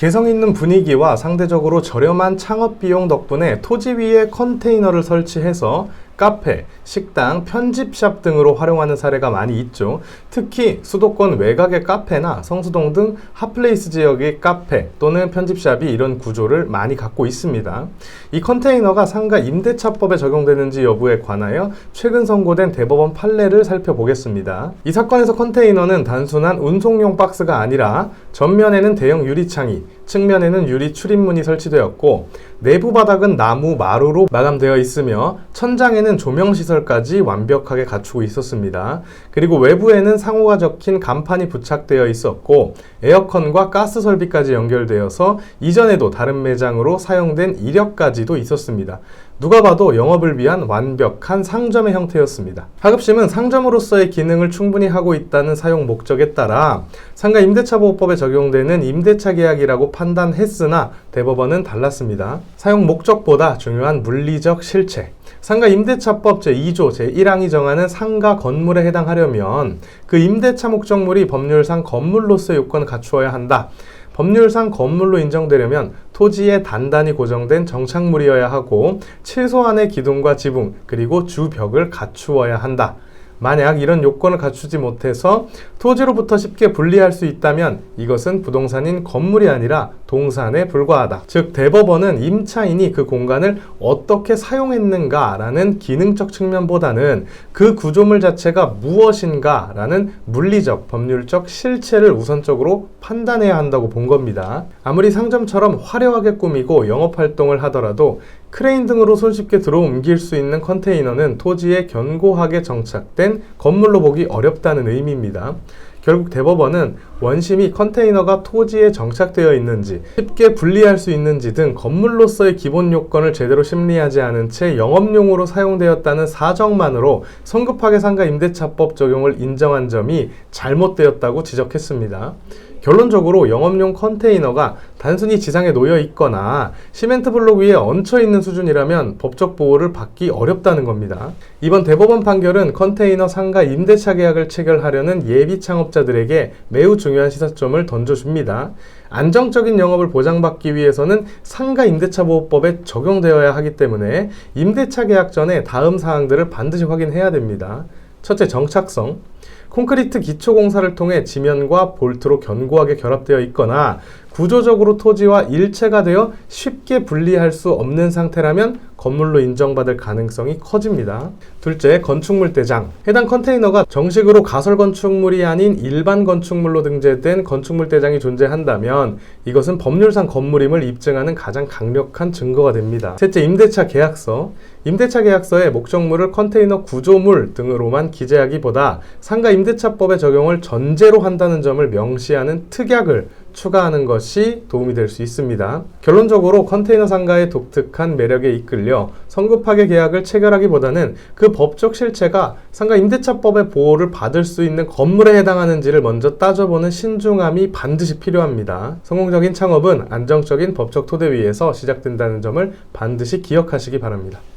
개성 있는 분위기와 상대적으로 저렴한 창업 비용 덕분에 토지 위에 컨테이너를 설치해서 카페, 식당, 편집샵 등으로 활용하는 사례가 많이 있죠. 특히 수도권 외곽의 카페나 성수동 등 핫플레이스 지역의 카페 또는 편집샵이 이런 구조를 많이 갖고 있습니다. 이 컨테이너가 상가 임대차법에 적용되는지 여부에 관하여 최근 선고된 대법원 판례를 살펴보겠습니다. 이 사건에서 컨테이너는 단순한 운송용 박스가 아니라 전면에는 대형 유리창이, 측면에는 유리 출입문이 설치되었고 내부 바닥은 나무 마루로 마감되어 있으며 천장에는 조명 시설까지 완벽하게 갖추고 있었습니다. 그리고 외부에는 상호가 적힌 간판이 부착되어 있었고 에어컨과 가스 설비까지 연결되어서 이전에도 다른 매장으로 사용된 이력까지도 있었습니다. 누가 봐도 영업을 위한 완벽한 상점의 형태였습니다. 하급심은 상점으로서의 기능을 충분히 하고 있다는 사용 목적에 따라 상가 임대차 보호법에 적용되는 임대차 계약이라고 판단했으나 대법원은 달랐습니다. 사용 목적보다 중요한 물리적 실체. 상가 임대차법 제2조 제1항이 정하는 상가 건물에 해당하려면 그 임대차 목적물이 법률상 건물로서의 요건을 갖추어야 한다. 법률상 건물로 인정되려면 토지에 단단히 고정된 정착물이어야 하고 최소한의 기둥과 지붕 그리고 주벽을 갖추어야 한다. 만약 이런 요건을 갖추지 못해서 토지로부터 쉽게 분리할 수 있다면 이것은 부동산인 건물이 아니라 동산에 불과하다. 즉 대법원은 임차인이 그 공간을 어떻게 사용했는가라는 기능적 측면보다는 그 구조물 자체가 무엇인가라는 물리적, 법률적 실체를 우선적으로 판단해야 한다고 본 겁니다. 아무리 상점처럼 화려하게 꾸미고 영업 활동을 하더라도 크레인 등으로 손쉽게 들어 옮길 수 있는 컨테이너는 토지에 견고하게 정착된 건물로 보기 어렵다는 의미입니다. 결국 대법원은 원심이 컨테이너가 토지에 정착되어 있는지, 쉽게 분리할 수 있는지 등 건물로서의 기본 요건을 제대로 심리하지 않은 채 영업용으로 사용되었다는 사정만으로 성급하게 상가 임대차법 적용을 인정한 점이 잘못되었다고 지적했습니다. 결론적으로 영업용 컨테이너가 단순히 지상에 놓여 있거나 시멘트 블록 위에 얹혀 있는 수준이라면 법적 보호를 받기 어렵다는 겁니다. 이번 대법원 판결은 컨테이너 상가 임대차 계약을 체결하려는 예비 창업자들에게 매우 중요한 시사점을 던져줍니다. 안정적인 영업을 보장받기 위해서는 상가 임대차 보호법에 적용되어야 하기 때문에 임대차 계약 전에 다음 사항들을 반드시 확인해야 됩니다. 첫째, 정착성. 콘크리트 기초 공사를 통해 지면과 볼트로 견고하게 결합되어 있거나 구조적으로 토지와 일체가 되어 쉽게 분리할 수 없는 상태라면 건물로 인정받을 가능성이 커집니다. 둘째, 건축물 대장. 해당 컨테이너가 정식으로 가설 건축물이 아닌 일반 건축물로 등재된 건축물 대장이 존재한다면 이것은 법률상 건물임을 입증하는 가장 강력한 증거가 됩니다. 셋째, 임대차 계약서. 임대차 계약서에 목적물을 컨테이너 구조물 등으로만 기재하기보다 상가 임대차법의 적용을 전제로 한다는 점을 명시하는 특약을 추가하는 것이 도움이 될 수 있습니다. 결론적으로 컨테이너 상가의 독특한 매력에 이끌려 성급하게 계약을 체결하기보다는 그 법적 실체가 상가 임대차법의 보호를 받을 수 있는 건물에 해당하는지를 먼저 따져보는 신중함이 반드시 필요합니다. 성공적인 창업은 안정적인 법적 토대 위에서 시작된다는 점을 반드시 기억하시기 바랍니다.